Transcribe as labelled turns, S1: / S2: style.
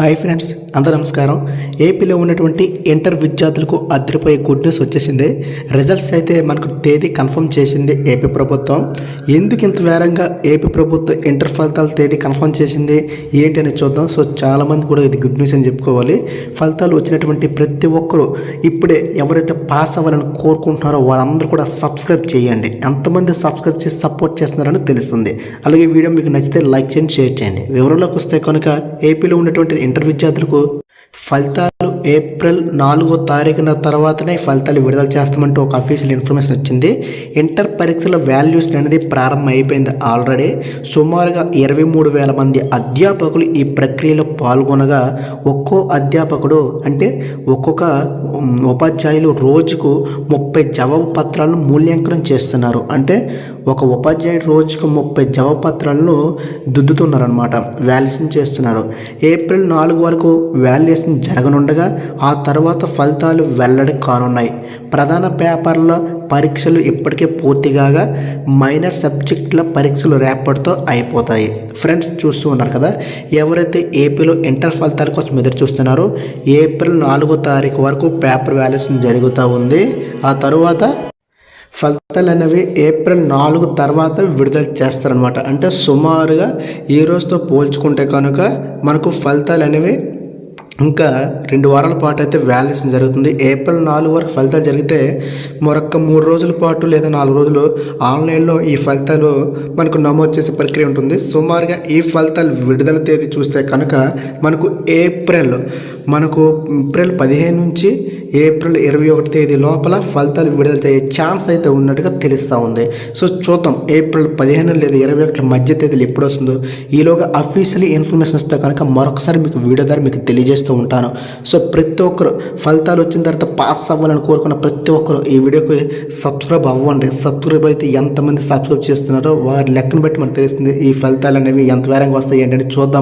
S1: Hi friends అందరూ నమస్కారం. ఏపీలో ఉన్నటువంటి ఇంటర్ విద్యార్థులకు అదిరిపోయే గుడ్ న్యూస్ వచ్చేసింది. రిజల్ట్స్ అయితే మనకు తేదీ కన్ఫర్మ్ చేసింది ఏపీ ప్రభుత్వం. ఎందుకు ఇంత వేరంగా ఏపీ ప్రభుత్వం ఇంటర్ ఫలితాల తేదీ కన్ఫర్మ్ చేసింది? ఏంటి అని చూద్దాం. సో చాలామంది కూడా ఇది గుడ్ న్యూస్ అని చెప్పుకోవాలి. ఫలితాలు వచ్చినటువంటి ప్రతి ఒక్కరూ ఇప్పుడే ఎవరైతే పాస్ అవ్వాలని కోరుకుంటున్నారో వారందరూ కూడా సబ్స్క్రైబ్ చేయండి. ఎంతమంది సబ్స్క్రైబ్ చేసి సపోర్ట్ చేస్తున్నారని తెలుస్తుంది. అలాగే వీడియో మీకు నచ్చితే లైక్ చేయండి షేర్ చేయండి. వివరంలోకి వస్తే కనుక ఏపీలో ఉన్నటువంటి ఇంటర్ విద్యార్థులకు ఫలితాలు ఏప్రిల్ నాలుగో తారీఖున తర్వాతనే ఫలితాలు విడుదల చేస్తామంటూ ఒక అఫీషియల్ ఇన్ఫర్మేషన్ వచ్చింది. ఇంటర్ పరీక్షల వాల్యూస్ అనేది ప్రారంభం అయిపోయింది ఆల్రెడీ సుమారుగా ఇరవై మూడు వేల మంది అధ్యాపకులు ఈ ప్రక్రియలో పాల్గొనగా ఒక్కో అధ్యాపకుడు అంటే ఒక్కొక్క ఉపాధ్యాయులు రోజుకు ముప్పై జవాబు పత్రాలను మూల్యాంకనం చేస్తున్నారు. అంటే ఒక ఉపాధ్యాయుడు రోజుకు ముప్పై జవ పత్రాలను దిద్దుతున్నారనమాట వాల్యుయేషన్ చేస్తున్నారు. ఏప్రిల్ నాలుగు వరకు వాల్యుయేషన్ జరగనుండగా ఆ తర్వాత ఫలితాలు వెల్లడి కానున్నాయి. ప్రధాన పేపర్ల పరీక్షలు ఇప్పటికే పూర్తి కాగా మైనర్ సబ్జెక్టుల పరీక్షలు రేపటితో అయిపోతాయి. ఫ్రెండ్స్ చూస్తూ ఉన్నారు కదా ఎవరైతే ఏపీలో ఇంటర్ ఫలితాల కోసం ఎదురు చూస్తున్నారో ఏప్రిల్ నాలుగో తారీఖు వరకు పేపర్ వ్యాల్యూషన్ జరుగుతూ ఉంది. ఆ తరువాత ఫలితాలు అనేవి ఏప్రిల్ నాలుగు తర్వాత విడుదల చేస్తారనమాట అంటే సుమారుగా ఈ రోజుతో పోల్చుకుంటే కనుక మనకు ఫలితాలు అనేవి ఇంకా రెండు వారాల పాటు అయితే వ్యాలిడేషన్ జరుగుతుంది. ఏప్రిల్ నాలుగు వరకు ఫలితాలు జరిగితే మరొక మూడు రోజుల పాటు లేదా నాలుగు రోజులు ఆన్లైన్లో ఈ ఫలితాలు మనకు నమోదు చేసే ప్రక్రియ ఉంటుంది. సుమారుగా ఈ ఫలితాలు విడుదల తేదీ చూస్తే కనుక మనకు ఏప్రిల్ మనకు ఏప్రిల్ పదిహేను నుంచి ఏప్రిల్ ఇరవై ఒకటి తేదీ లోపల ఫలితాలు విడుదల చేసే ఛాన్స్ అయితే ఉన్నట్టుగా తెలుస్తూ ఉంది. సో చూద్దాం ఏప్రిల్ పదిహేను లేదా ఇరవై ఒకటి మధ్య తేదీలు ఎప్పుడు వస్తుందో. ఈలోగా అఫీషియలీ ఇన్ఫర్మేషన్ ఇస్తే కనుక మరొకసారి మీకు వీడియో ద్వారా మీకు చేస్తూ ఉంటాను. సో ప్రతి ఒక్కరు ఫలితాలు వచ్చిన తర్వాత పాస్ అవ్వాలని కోరుకున్న ప్రతి ఒక్కరు ఈ వీడియోకి సబ్స్క్రైబ్ అవ్వండి. సబ్స్క్రైబ్ అయితే ఎంతమంది సబ్స్క్రైబ్ చేస్తున్నారో వారి లెక్కను బట్టి మనకు తెలుస్తుంది. ఈ ఫలితాలు అనేవి ఎంత వేరంగా వస్తాయి ఏంటంటే చూద్దాం.